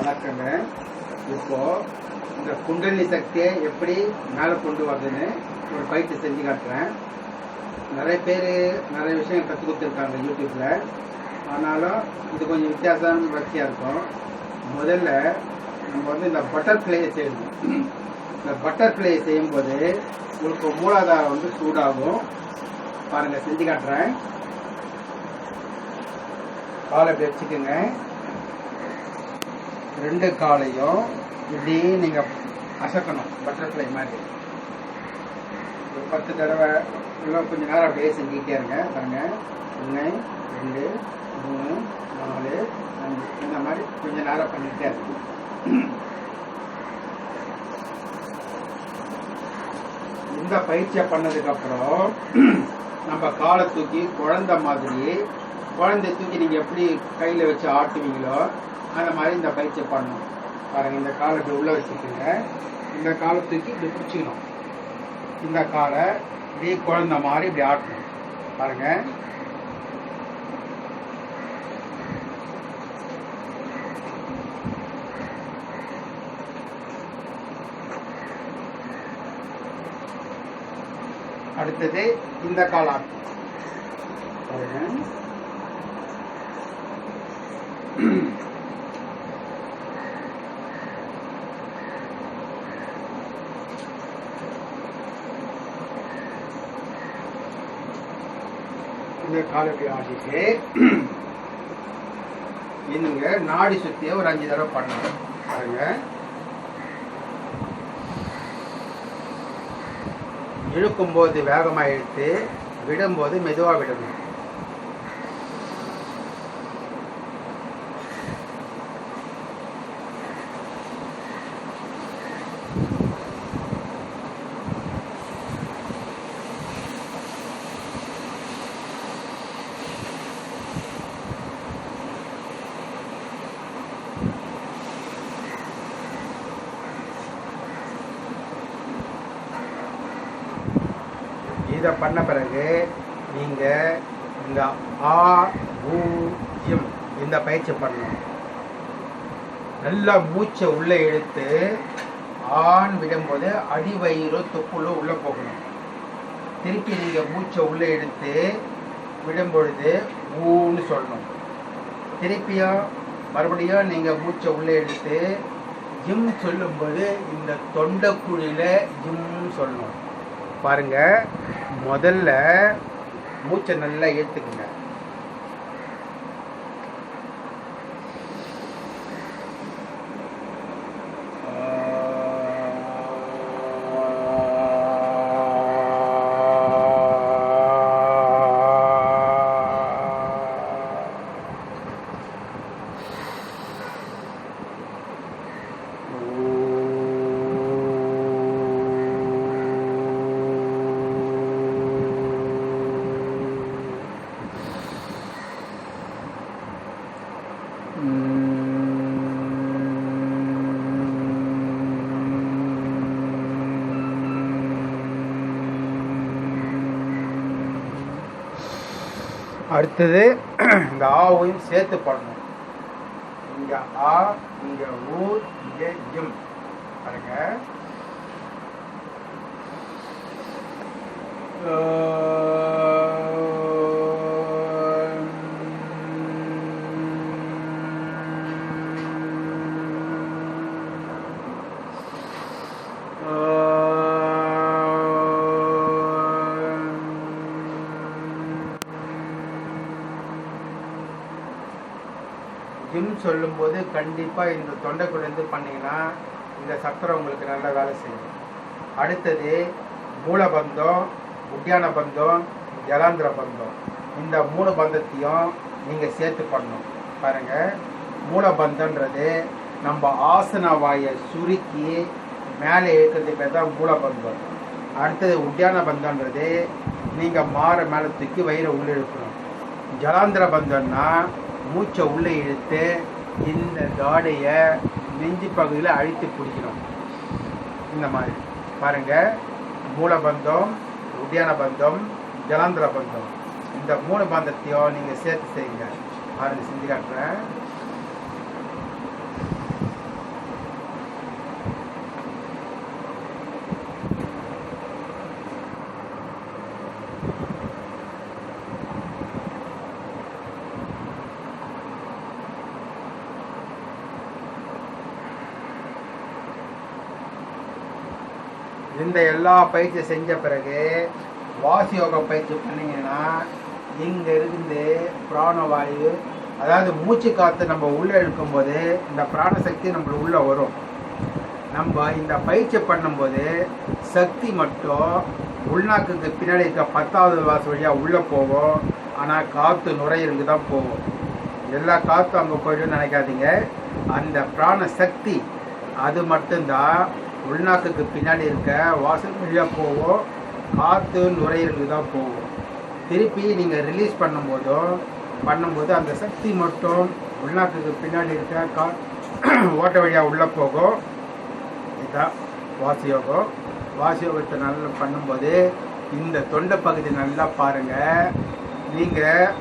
வணக்கங்க. இப்போ இந்த குண்டலி சக்தியை எப்படி மேலே கொண்டு வருதுன்னு ஒரு பயிற்சி செஞ்சு காட்டுறேன். நிறைய பேர் நிறைய விஷயம் கற்றுக் கொடுத்துருக்காங்க யூடியூப்பில் ஆனாலும் இது கொஞ்சம் வித்தியாசமான வளர்ச்சியாக இருக்கும். முதல்ல நம்ம வந்து இந்த பட்டர்ஃப்ளையை செய்யணும். இந்த பட்டர்ஃப்ளையை செய்யும்போது உங்களுக்கு மூலாதாரம் வந்து சூடாகும். பாருங்கள் செஞ்சு காட்டுறேன். காலை இப்படி வச்சுக்கோங்க. ரெண்டு காலையும் இப்படி நீங்க அசக்கணும் பட்டர்ஃப்ளை மாதிரி. ஒரு பத்து தடவை இல்லை கொஞ்ச நேரம் அப்படியே செஞ்சுக்கிட்டே இருங்க. பாருங்க. ஒன்று ரெண்டு மூணு நாலு அஞ்சு. இந்த மாதிரி கொஞ்ச நேரம் பண்ணிக்கிட்டே இருக்கும் இந்த பயிற்சியை பண்ணதுக்கப்புறம் நம்ம காலை தூக்கி குழந்தை மாதிரி குழந்தை தூக்கி நீங்கள் எப்படி கையில் வச்சு ஆட்டுவீங்களோ அந்த மாதிரி இந்த பயிற்சியை பண்ணணும். பாருங்க இந்த காலை இப்படி உள்ள வச்சுக்கோங்க. இந்த காலை தூக்கி இப்படி பிடிச்சிக்கணும். இந்த காலை இப்படி குழந்த மாதிரி இப்படி ஆட்டணும். பாருங்க. அடுத்தது இந்த கால் ஆட்டம் இந்த கால் ஆட்டிட்டு நீங்க நாடி சுத்திய ஒரு அஞ்சு தடவை பண்ணணும். பாருங்க. இழுக்கும்போது வேகமாக இழுத்து விடும்போது மெதுவாக விடணும். இதை பண்ண பிறகு நீங்க இந்த ஆ ஊ இந்த பயிற்சி பண்ணணும். நல்லா மூச்சை உள்ளே இழுத்து ஆண் விடும்போது அடிவயிறு தொப்புளோ உள்ள போகணும். திருப்பி நீங்க மூச்சை உள்ளே இழுத்து விடும்பொழுது ஊன்னு சொல்லணும். திருப்பியும் மறுபடியும் நீங்க மூச்சை உள்ளே எடுத்து ஜிம் சொல்லும்போது இந்த தொண்டைக்குழியில ஜிம் சொல்லணும். பாருங்க. முதல்ல மூச்சை நல்லா ஏத்துக்குங்க. அடுத்தது இந்த ஆவையும் சேர்த்து பண்ணணும் இங்க ஆ இங்க ஊ இங்க இம். பாருங்க. ஜிம் சொல்லும்போது கண்டிப்பாக இந்த தொண்டைக்குள்ளேருந்து பண்ணீங்கன்னா இந்த சக்கரம் உங்களுக்கு நல்ல வேலை செய்யும். அடுத்தது மூலபந்தம் உத்தியான பந்தம் ஜலாந்திர பந்தம். இந்த மூணு பந்தத்தையும் நீங்கள் சேர்த்து பண்ணணும். பாருங்கள் மூலபந்தன்றது நம்ம ஆசன வாயை சுருக்கி மேலே இழுக்கிறது பேர் தான் மூலபந்தம் அடுத்தது உத்தியான பந்தன்றது நீங்கள் மாற மேலே தூக்கி வயிறை உள்ள இழுக்கணும். ஜலாந்திர பந்தம்னா மூச்சை உள்ளே இழுத்து இந்த தாடையை நெஞ்சு பகுதியில் அழித்து பிடிக்கணும். இந்த மாதிரி. பாருங்கள் மூலபந்தம் உத்தியான பந்தம் ஜலாந்திர பந்தம். இந்த மூணு பந்தத்தையும் நீங்கள் சேர்த்து செய்யுங்க. பாருங்கள் செஞ்சு காட்டுறேன். இந்த எல்லா பயிற்சி செஞ்ச பிறகு வாசி யோக பயிற்சி பண்ணிங்கன்னா இங்கே இருந்து பிராணவாயு அதாவது மூச்சு காற்று நம்ம உள்ளே இழுக்கும்போது இந்த பிராணசக்தி நம்மளுக்கு உள்ளே வரும். நம்ம இந்த பயிற்சி பண்ணும்போது சக்தி மட்டும் உள்நாக்குக்கு பின்னாடி இருக்க பத்தாவது வாசல் வழியாக உள்ளே போகும். ஆனால் காற்று நுரையீரலுக்கு தான் போகும். எல்லா காற்றும் அங்கே போயிடும்னு நினைக்காதீங்க. அந்த பிராண சக்தி அது மட்டும்தான் உள்நாக்குக்கு பின்னாடி இருக்க வாசல் வழியாக போகும் காற்று நுரையீரலுக்கு தான் போகும் திருப்பி நீங்கள் ரிலீஸ் பண்ணும்போதும் பண்ணும்போது அந்த சக்தி மட்டும் உள்நாக்குக்கு பின்னாடி இருக்க கா ஓட்ட வழியாக உள்ளே போகும் இதுதான் வாசி யோகம் நல்லா பண்ணும்போது இந்த தொண்டை பகுதி நல்லா பாருங்கள் நீங்கள்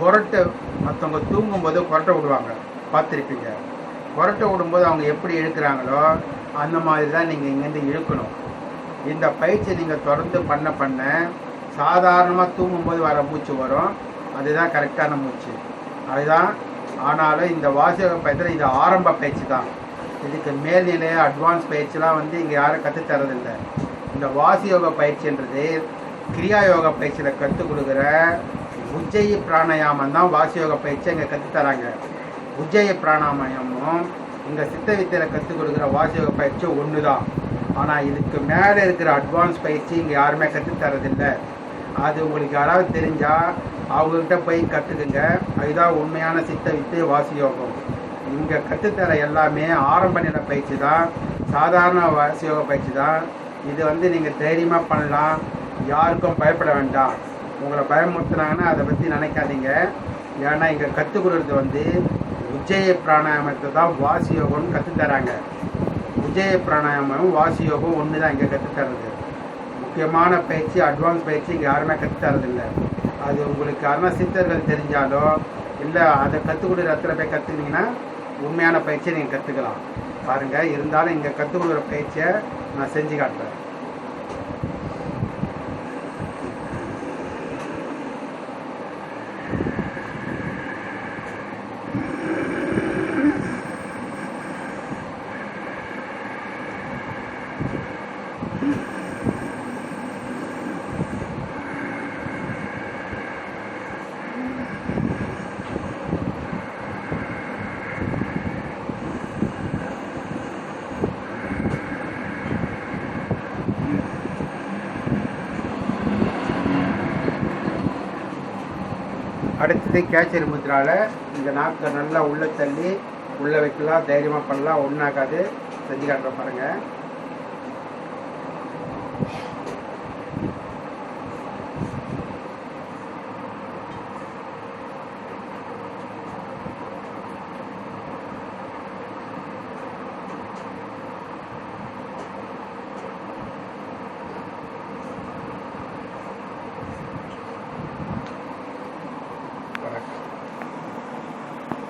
கொரட்டை மற்றவங்க தூங்கும்போது கொரட்டை விடுவாங்க. பார்த்துருப்பீங்க. புரட்ட விடும்போது அவங்க எப்படி இழுக்கிறாங்களோ அந்த மாதிரி தான் நீங்கள் இங்கேருந்து இழுக்கணும். இந்த பயிற்சி நீங்கள் தொடர்ந்து பண்ண பண்ண சாதாரணமாக தூங்கும்போது வர மூச்சு வரும். அதுதான் கரெக்டான மூச்சு. அதுதான் ஆனாலும் இந்த வாசக பயிற்சியில் இது ஆரம்ப பயிற்சி தான் இதுக்கு மேல்நிலை அட்வான்ஸ் பயிற்சிலாம் வந்து இங்கே யாரும் கற்றுத்தரதில்லை இந்த வாசி யோக பயிற்சின்றது கிரியா யோக பயிற்சியில் கற்றுக் கொடுக்குற உஜ்ஜயி பிராணாயாமம் தான் வாசி யோக பயிற்சி இங்கே கற்றுத் தராங்க உஜ்ஜய பிராணாமயமும் இங்கே சித்த வித்தையில் கற்றுக் கொடுக்குற வாசியோக பயிற்சி ஒன்று தான் ஆனால் இதுக்கு மேலே இருக்கிற அட்வான்ஸ் பயிற்சி இங்கே யாருமே கற்றுத் தரதில்லை அது உங்களுக்கு யாராவது தெரிஞ்சால் அவங்கக்கிட்ட போய் கற்றுக்குங்க அதுதான் உண்மையான சித்த வித்தை வாசி யோகம் இங்கே கற்றுத்தர எல்லாமே ஆரம்ப நிலை பயிற்சி தான். சாதாரண வாசி யோக பயிற்சி தான். இது வந்து நீங்கள் தைரியமாக பண்ணலாம். யாருக்கும் பயப்பட வேண்டாம். உங்களை பயமுறுத்துனாங்கன்னா அதை பற்றி நினைக்காதீங்க. ஏன்னா இங்கே கற்றுக் கொடுக்குறது வந்து உஜ்ஜய பிராணாயாமத்தை தான் வாசி யோகம்னு கற்றுத்தராங்க. உஜ்ஜய பிராணாயாமம் வாசி யோகம் ஒன்று தான் இங்கே கற்றுத்தரது முக்கியமான பயிற்சி அட்வான்ஸ் பயிற்சி இங்கே யாருமே கற்றுத்தரதில்லை அது உங்களுக்கு யாருன்னா சித்தர்கள் தெரிஞ்சாலோ இல்லை அதை கற்றுக் கொடுக்குற இடத்துல போய் கற்றுக்கிட்டிங்கன்னா உண்மையான பயிற்சியை நீங்கள் கற்றுக்கலாம் பாருங்கள் இருந்தாலும் இங்கே கற்றுக் கொடுக்குற பயிற்சியை நான் செஞ்சு காட்டுறேன். அடுத்தது கேச்சரி முத்திரால இந்த நாக்கை நல்லா உள்ளே தள்ளி உள்ளே வைக்கலாம் தைரியமாக பண்ணலாம் ஒன்றாகாது செஞ்சு காட்டுற பாருங்கள்